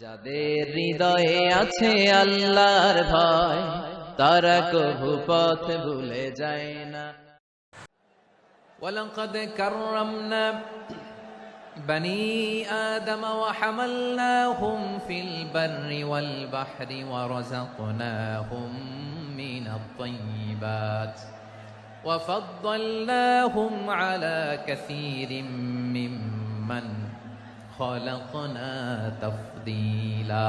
যাদের হৃদয়ে আছে আল্লাহর ভয় তারা কভু পথ ভুলে যায় না ولقد كرمنا بني آدم وحملناهم في البر والبحر ورزقناهم من الطيبات وفضلناهم على كثير ممن তফদিলা।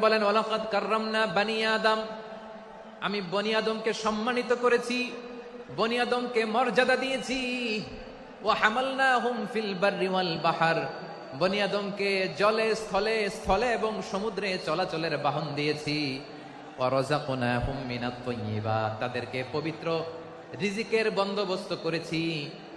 বলেন ওলাকাত আমি বনি আদমকে সম্মানিত করেছি, বনি আদমকে মর্যাদা দিয়েছি। ও হামালনা হুম ফিল বাহার। বনি আদমকে জলে, স্থলে স্থলে এবং সমুদ্রে চলাচলের বাহন দিয়েছি। তাদেরকে পবিত্র রিজিকের বন্দোবস্ত করেছি।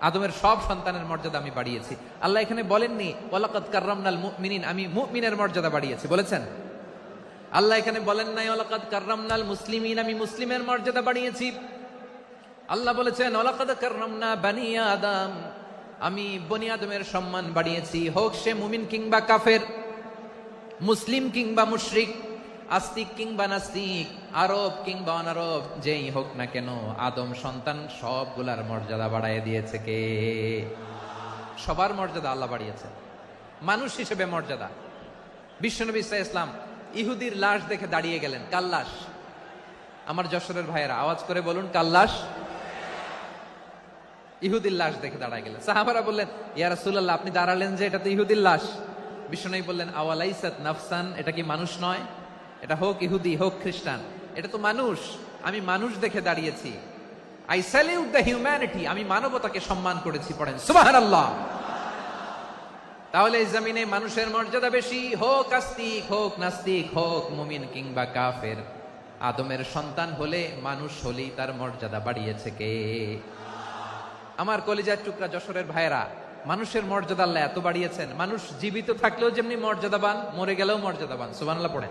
আদমের সব সন্তানের মর্যাদা আমি বাড়িয়েছি। আল্লাহ এখানে বলেননি ওয়ালাকাত কাররামনাল মুমিনিন আমি মুমিনের মর্যাদা বাড়িয়েছি। বলেছেন? আল্লাহ এখানে বলেন নাই ওয়ালাকাত কাররামনাল মুসলিমিন আমি মুসলিমের মর্যাদা বাড়িয়েছি। আল্লাহ বলেছেন, ওয়ালাকাদ কাররামনা বানি আদম আমি বনি আদমের সম্মান বাড়িয়েছি। হোক সে মুমিন কিংবা কাফের, মুসলিম কিংবা মুশরিক আস্তিক কিংবা নাস্তিক, আরব কিংবা অনারব, যেই হোক না কেন, আদম সন্তান সবগুলার মর্যাদা বাড়ায় দিয়েছে কে? সবার মর্যাদা আল্লাহ বাড়িয়েছে মানুষ হিসেবে মর্যাদা। বিশ্বনবী ইসা ইসলাম ইহুদির লাশ দেখে দাঁড়িয়ে গেলেন কাল্লাস আমার যশোরের ভাইয়েরা, আওয়াজ করে বলুন কাল্লাস ইহুদির লাশ দেখে দাঁড়ায় গেলেন। সাহাবারা বললেন, ইয়া রাসূলুল্লাহ, আপনি দাঁড়ালেন যে এটা তো ইহুদির লাশ? বিশ্বনবী বললেন, আওয়ালাইসাত নাফসান, এটা কি মানুষ নয়? এটা হোক ইহুদি, হোক খ্রিস্টান, এটা তো মানুষ। আমি মানুষ দেখে দাঁড়িয়েছি। আই স্যালিউট দ্য হিউম্যানিটি আমি মানবতাকে সম্মান করেছি, পড়েন। সুবহানাল্লাহ। তাহলে এই জমিনে মানুষের মর্যাদা বেশি। হোক আস্তিক, হোক নাস্তিক, হোক মুমিন কিংবা কাফের। আদমের সন্তান হলে মানুষ হলেই তার মর্যাদা বাড়িয়েছে কে? আমার কলিজার টুকরা যশোরের ভাইরা মানুষের মর্যাদা আল্লাহ এত বাড়িয়েছেন। মানুষ জীবিত থাকলেও যেমনি মর্যাদাবান, মরে গেলেও মর্যাদাবান। সুবানাল্লাহ পড়েন।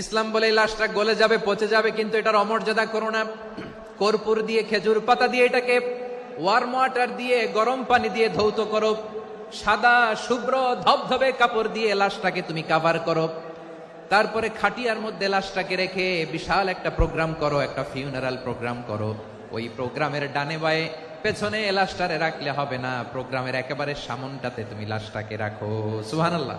ইসলাম বলে লাশটা গলে যাবে, পচে যাবে, কিন্তু এটার অমর্যাদা করো না। কর্পূর দিয়ে, খেজুর পাতা দিয়ে এটাকে ওয়ার্ম ওয়াটার দিয়ে, গরম পানি দিয়ে ধৌত করো। সাদা, শুভ্র, ধবধবে কাপড় দিয়ে লাশটাকে তুমি কাভার করো। তারপরে খাটিয়ার মধ্যে লাশটাকে রেখে বিশাল একটা প্রোগ্রাম করো, একটা ফিউনারাল প্রোগ্রাম করো। ওই প্রোগ্রামের ডানে বায়ে, পেছনে লাশটারে রাখলে হবে না। প্রোগ্রামের একেবারে সামনটাতে তুমি লাশটাকে রাখো। সুহানাল্লাহ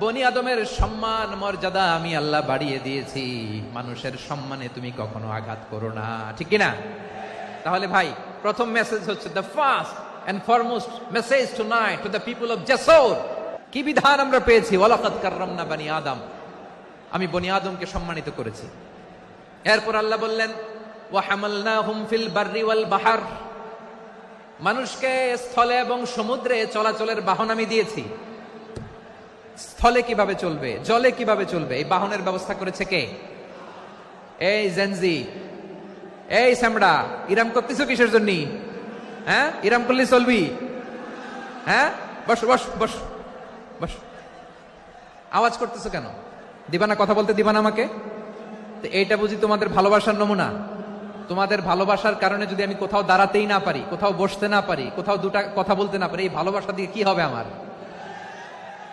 বনি আদমের সম্মান, মর্যাদা আমি আল্লাহ বাড়িয়ে দিয়েছি। মানুষের সম্মানে তুমি কখনো আঘাত করো না। ঠিক কিনা? তাহলে ভাই, প্রথম মেসেজ হচ্ছে the first and foremost message tonight to the people of Jessore কি বিধান আমরা পেয়েছি? ওয়ালাকাত কাররামনা বানি আদম। আমি বনি আদমকে সম্মানিত করেছি। এরপর আল্লাহ বললেন, ওয়া হামালনাহুম ফিল বাররি ওয়াল বাহার। মানুষকে স্থলে এবং সমুদ্রে চলাচলের বাহন আমি দিয়েছি। স্থলে কীভাবে চলবে? জলে কীভাবে চলবে? এই বাহনের ব্যবস্থা করেছে কে? এই জেনজি এই স্যামড়া ইরাম করতেছ কিসের জন্য? হ্যাঁ? ইরাম করলে চলবি। হ্যাঁ? বস বস বস বস। আওয়াজ করতেছো কেন? দিবা না কথা বলতে দিবা না আমাকে? তো এইটা বুঝি তোমাদের ভালোবাসার নমুনা। তোমাদের ভালোবাসার কারণে যদি আমি কোথাও দাঁড়াতেই না পারি, কোথাও বসতে না পারি, কোথাও দুটা কথা বলতে না পারি, এই ভালোবাসা দিয়ে কি হবে আমার?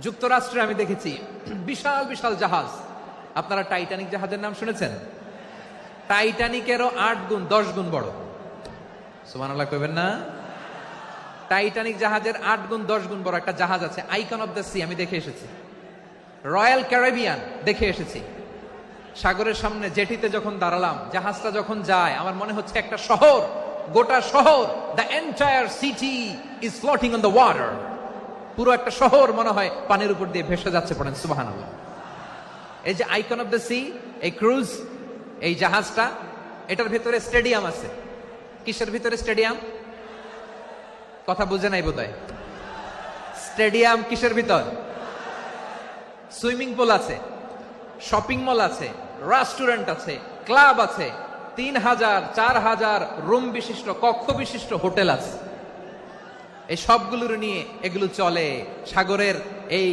যুক্তরাষ্ট্রে আমি দেখেছি বিশাল বিশাল জাহাজ। আপনারা টাইটানিক জাহাজের নাম শুনেছেন? টাইটানিকেরও আট গুণ, দশ গুণ বড়। সুমানাল্লাহ কইবেন না? টাইটানিক জাহাজের আট গুণ, দশ গুণ বড় একটা জাহাজ আছে, আইকন অফ দ্য সি, আমি দেখে এসেছি। রয়্যাল ক্যারেবিয়ান, দেখে এসেছি। সাগরের সামনে জেটিতে যখন দাঁড়ালাম, জাহাজটা যখন যায়, আমার মনে হচ্ছে একটা শহর, গোটা শহর the entire city is floating on the water পুরো একটা শহর মনে হয় পানির উপর দিয়ে ভেসে যাচ্ছে পড়েন সুবাহান এই যে আইকন অফ দ্য সি এই ক্রুজ এই জাহাজটা, এটার ভিতরে স্টেডিয়াম আছে। কিসের ভিতরে স্টেডিয়াম কথা বুঝে নাই বোধ স্টেডিয়াম কিসের ভিতর? সুইমিং পুল আছে শপিং মল আছে রেস্টুরেন্ট আছে ক্লাব আছে, তিন হাজার, চার হাজার রুম বিশিষ্ট, কক্ষ বিশিষ্ট হোটেল আছে। এই সবগুলোর নিয়ে এগুলো চলে। সাগরের এই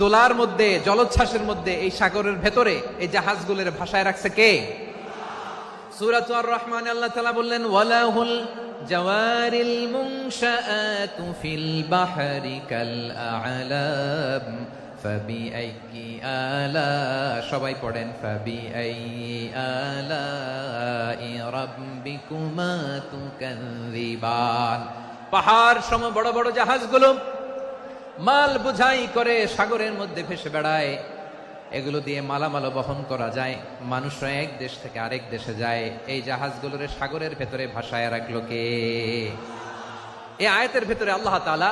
দোলার মধ্যে, জলোচ্ছ্বাসের মধ্যে, এই সাগরের ভেতরে এই জাহাজগুলোর ভাষায় রাখছে কে? সুরাত রহমান আল্লাহ তাআলা বললেন, ওয়ালাহুল জাওয়ারিল মুনশাআতু ফিল বাহরি কাল আ'লাম আলা সবাই পড়েন ফাবিআইয়ি আলাই রাব্বিকুমা তুকাযিবান পাহাড় সম বড় বড় জাহাজগুলো মাল বুঝাই করে সাগরের মধ্যে ভেসে বেড়ায়। এগুলো দিয়ে মালামাল বহন করা যায়। মানুষরা এক দেশ থেকে আরেক দেশে যায়। এই জাহাজগুলোরে সাগরের ভেতরে ভাসায় রাখল কে? এই আয়াতের ভেতরে আল্লাহ তালা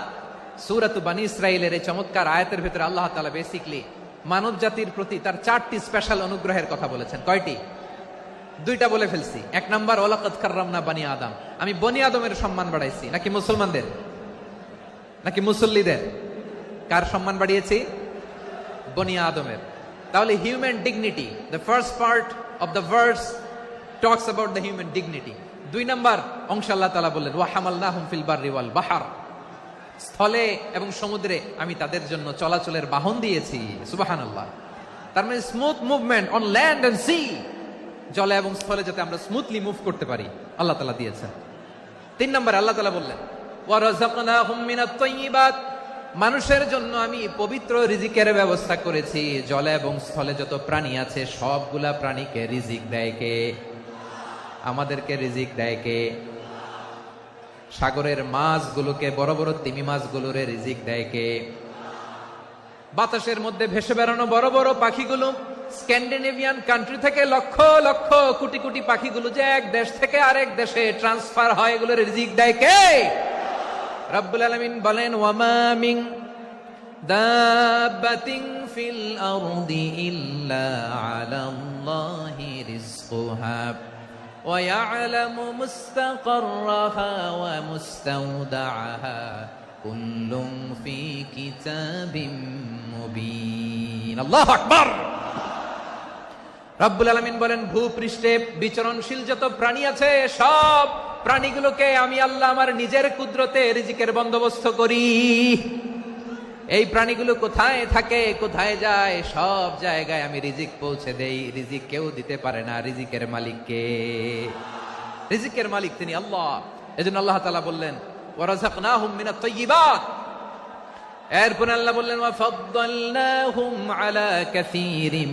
সুরাত বানি ইসরাইলের এই চমৎকার আয়াতের ভেতরে আল্লাহ তালা বেসিকলি মানব জাতির প্রতি তার চারটি স্পেশাল অনুগ্রহের কথা বলেছেন। কয়টি? দুইটা বলে ফেলছি। এক নাম্বার ওলাকত কার্রামনা বানি আদম। আমি বনি আদমের সম্মান বাড়াইছি। নাকি মুসলমানদের? নাকি মুসল্লিদের? কার সম্মান বাড়িয়েছি? বনি আদমের। তাহলে human dignity the first part of the verse talks about the human dignity দুই নাম্বার, অংশ আল্লাহ তালা বললেন, ওয়া হামালনাহুম ফিল বাররি ওয়াল বাহার। স্থলে এবং সমুদ্রে আমি তাদের জন্য চলাচলের বাহন দিয়েছি। সুবাহানাল্লাহ। তার মানে smooth movement on land and sea জলে এবং স্থলে যাতে আমরা স্মুথলি মুভ করতে পারি, আল্লাহ তালা দিয়েছেন। তিন নম্বর আল্লাহ তালা বললেন মানুষের জন্য আমি পবিত্র রিজিকের ব্যবস্থা করেছি। জলে এবং স্থলে যত প্রাণী আছে, সবগুলা প্রাণীকে রিজিক দেয় কে? আমাদেরকে রিজিক দেয় কে? সাগরের মাছগুলোকে, বড় বড় তিমি মাছগুলোরে রিজিক দেয় কে? বাতাসের মধ্যে ভেসে বেড়ানো বড় বড় পাখিগুলো স্ক্যান্ডিনেভিয়ান কান্ট্রি থেকে লক্ষ লক্ষ কোটি কোটি পাখিগুলো যে এক দেশ থেকে আরেক দেশে ট্রান্সফার হয় এগুলোর রিজিক দেয় কে রব্বুল আলামিন বলেন ওয়ামা মিন দাব্বাতিন ফিল আরদি ইল্লা আলাল্লাহি রিজকুহা ويعلم مستقرها ومستودعها كل في كتاب مبين الله أكبر রব্বুল আলমিন বলেন, ভূপৃষ্ঠে বিচরণশীল যত প্রাণী আছে, সব প্রাণীগুলোকে আমি আল্লাহ আমার নিজের কুদরতে রিজিকের বন্দোবস্ত করি। এই প্রাণীগুলো কোথায় থাকে, কোথায় যায়, সব জায়গায় আমি রিজিক পৌঁছে দেই। রিজিক কেউ দিতে পারে না, রিজিকের মালিককে রিজিকের মালিক তিনি আল্লাহ। এজন্য আল্লাহ তালা বললেন এরপর আল্লাহ বললেন আলা কাসীরিম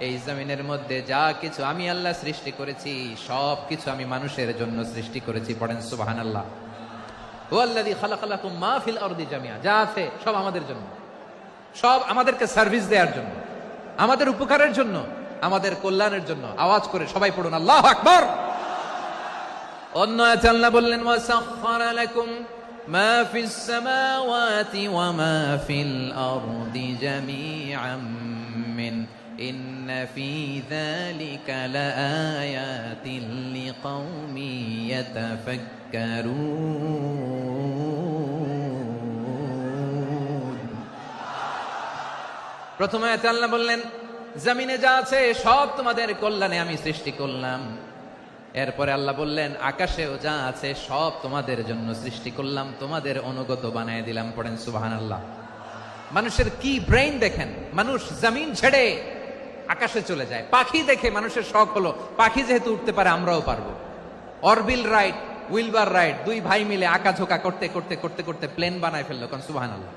এই জমিনের মধ্যে যা কিছু আমি আল্লাহ সৃষ্টি করেছি, সব কিছু আমি মানুষের জন্য সৃষ্টি করেছি। পড়েন ফিল আরদি জামিআ। যা আছে, সব আমাদের জন্য। সব আমাদেরকে সার্ভিস জন্য। আমাদের উপকারের জন্য, আমাদের কল্যাণের জন্য। আওয়াজ করে সবাই পড়ুন, আল্লাহ আকবার। অন্য আল্লাহ বললেন ফিস সামাওয়াতি ওয়া মা ফিল আরদি জামিআম মিন। ইন্ন ফি যালিকা লাআয়াতিন লিকাউমি ইয়াতাফাক্কারুন। প্রথমে আল্লাহ বললেন, জমিনে যা আছে সব তোমাদের কল্যাণে আমি সৃষ্টি করলাম। এরপরে আল্লাহ বললেন, আকাশেও যা আছে সব তোমাদের জন্য সৃষ্টি করলাম, তোমাদের অনুগত বানায় দিলাম। পড়েন সুবাহান আল্লাহ মানুষের কি ব্রেইন দেখেন? মানুষ জমিন ছেড়ে আকাশে চলে যায়। পাখি দেখে মানুষের শখ হলো, পাখি যেহেতু উঠতে পারে, আমরাও পারব। অরবিল রাইড উইলবার রাইড দুই ভাই মিলে আঁকা ঝোঁকা করতে করতে করতে করতে প্লেন বানায় ফেলল কারণ সুবাহান আল্লাহ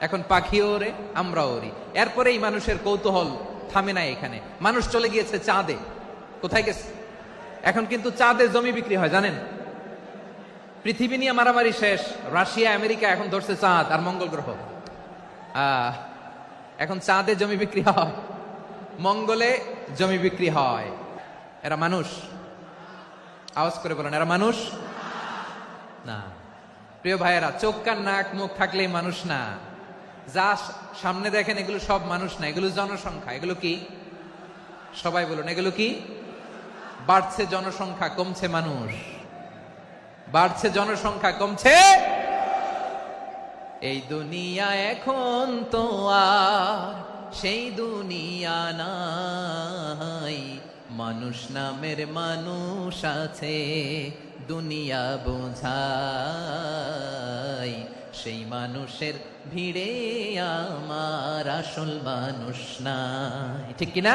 এখন পাখিও ওরে, আমরাও ওরি। এরপরেই মানুষের কৌতূহল থামে না এখানে। মানুষ চলে গিয়েছে চাঁদে। কোথায় গেছে? এখন কিন্তু চাঁদে জমি বিক্রি হয়, জানেন? পৃথিবী নিয়ে মারামারি শেষ, রাশিয়া, আমেরিকা এখন ধরছে চাঁদ আর মঙ্গল গ্রহ। এখন চাঁদে জমি বিক্রি হয়, মঙ্গলে জমি বিক্রি হয়। এরা মানুষ। আওয়াজ করে বলেন, এরা মানুষ? না। প্রিয় ভাইয়েরা, চোখ কান নাক মুখ থাকলেই মানুষ না। যা সামনে দেখেন, এগুলো সব মানুষ না, এগুলো জনসংখ্যা। এগুলো কি? সবাই বলুন, এগুলো কি? বাড়ছে জনসংখ্যা, কমছে মানুষ। বাড়ছে জনসংখ্যা, কমছে এই দুনিয়া এখন তো আর সেই দুনিয়া নাই। মানুষ নামের মানুষ আছে, দুনিয়া বোঝাই। সেই মানুষের ভিড়ে আমার আসল মানুষ নাই। ঠিক কিনা?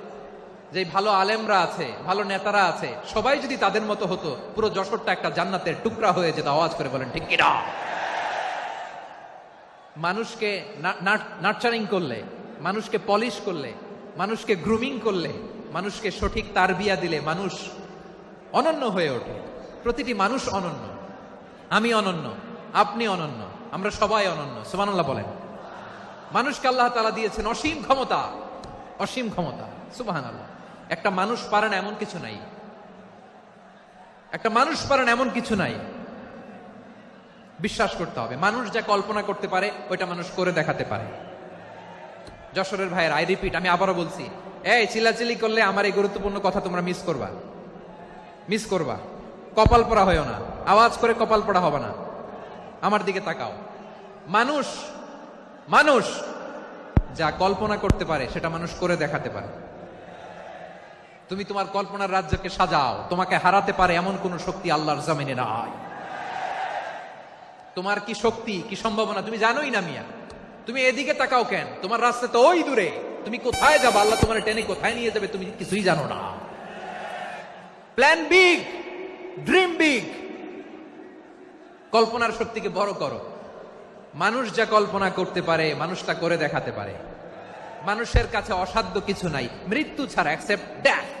যে ভালো আলেমরা আছে, ভালো নেতারা আছে, সবাই যদি তাদের মতো হতো, পুরো যশোরটা একটা জান্নাতের টুকরা হয়ে যেত। আওয়াজ করে বলেন, ঠিক কিনা মানুষকে নার্চারিং করলে, মানুষকে পলিশ করলে, মানুষকে গ্রুমিং করলে, মানুষকে সঠিক তারবিয়া দিলে মানুষ অনন্য হয়ে ওঠে। প্রতিটি মানুষ অনন্য। আমি অনন্য, আপনি অনন্য, আমরা সবাই অনন্য। সুবহানাল্লাহ বলেন। মানুষকে আল্লাহ তালা দিয়েছেন অসীম ক্ষমতা অসীম ক্ষমতা। সুবাহান আল্লাহ একটা মানুষ পারে না এমন কিছু নাই। একটা মানুষ পারে না এমন কিছু নাই। বিশ্বাস করতে হবে। মানুষ যা কল্পনা করতে পারে, ওইটা মানুষ করে দেখাতে পারে। যশোরের ভাইয়ের আই রিপিট আমি আবারও বলছি, এই চিল্লাচিল্লি করলে আমার এই গুরুত্বপূর্ণ কথা তোমরা মিস করবা। মিস করবা। কপাল পড়া হয় না। আওয়াজ করে কপাল পড়া হবে না। আমার দিকে তাকাও। মানুষ মানুষ যা কল্পনা করতে পারে, সেটা মানুষ করে দেখাতে পারে। তুমি তোমার কল্পনার রাজ্যকে সাজাও। তোমাকে হারাতে পারে এমন কোন শক্তি আল্লাহর জমিনে নাই। তোমার কি শক্তি, কি সম্ভাবনা? তুমি জানোই না মিয়া। তুমি এদিকে তাকাও কেন? তোমার রাস্তা তো ওই দূরে। তুমি কোথায় যাবে? আল্লাহ তোমার টেনে কোথায় নিয়ে যাবে তুমি কিছুই জানো না। প্ল্যান বিগ ড্রিম বিগ কল্পনার শক্তিকে বড় করো। মানুষ যা কল্পনা করতে পারে মানুষ তা করে দেখাতে পারে। মানুষের কাছে অসাধ্য কিছু নাই। মৃত্যু ছাড়া অ্যাকসেপ্ট ড্যাথ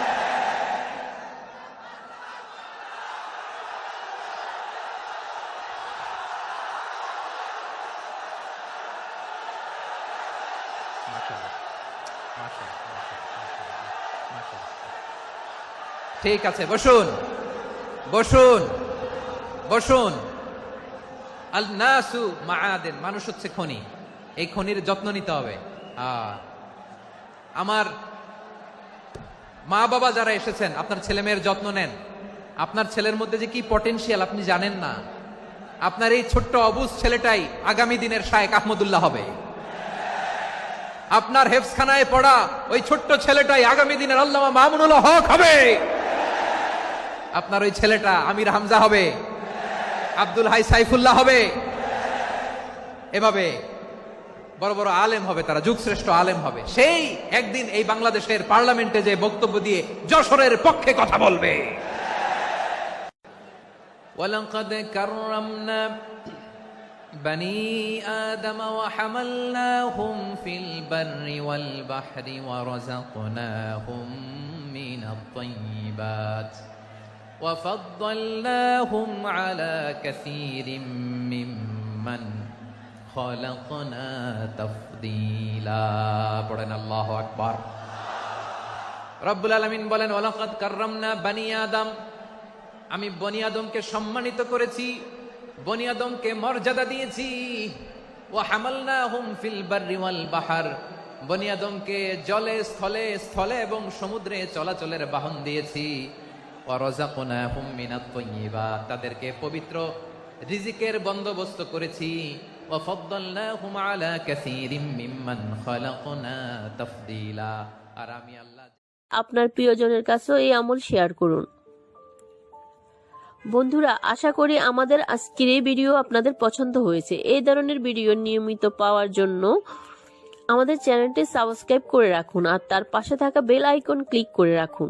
ঠিক আছে, বসুন। বসুন। বসুন। আল নাসু মাআদেন, মানুষ হচ্ছে খনি। এই খনির যত্ন নিতে হবে। আমার মা বাবা যারা এসেছেন, আপনার ছেলে মেয়ের যত্ন নেন। আপনার ছেলের মধ্যে যে কি পটেনশিয়াল আপনি জানেন না। আপনার এই ছোট্ট অবুজ ছেলেটাই আগামী দিনের শায়েক আহমদুল্লাহ হবে। আপনার হেফসখানায় পড়া ওই ছোট্ট ছেলেটাই আগামী দিনের আল্লামা মামুনুল হক হবে। আপনার ওই ছেলেটা আমির হামজা হবে আব্দুল হাই সাইফুল্লাহ হবে এভাবে বড় বড় আলেম হবে তারা যুগশ্রেষ্ঠ আলেম হবে সেই একদিন এই বাংলাদেশের পার্লামেন্টে যে বক্তব্য দিয়ে যশোরের পক্ষে কথা বলবে ولقد كرمنا بني آدم وحملناهم في البر والبحر ورزقناهم من الطيبات وفضلناهم على كثير ممن خلقنا تفضيلا পড়েন আল্লাহ আকবার রব্বুল আলামিন বলেন ওয়ালাকাদ কাররামনা বানি আদম আমি বনি আদমকে সম্মানিত করেছি বনি আদমকে মর্যাদা দিয়েছি ও হামালনাহুম ফিল বাররি ওয়াল বাহার বনি আদমকে জলে স্থলে স্থলে এবং সমুদ্রে চলাচলের বাহন দিয়েছি তাদেরকে পবিত্র রিজিকের বন্দোবস্ত করেছি। আপনার প্রিয়জনের কাছেও এই আমল শেয়ার করুন। বন্ধুরা, আশা করি আমাদের আজকের এই ভিডিও আপনাদের পছন্দ হয়েছে। এই ধরনের ভিডিও নিয়মিত পাওয়ার জন্য আমাদের চ্যানেলটি সাবস্ক্রাইব করে রাখুন আর তার পাশে থাকা বেল আইকন ক্লিক করে রাখুন।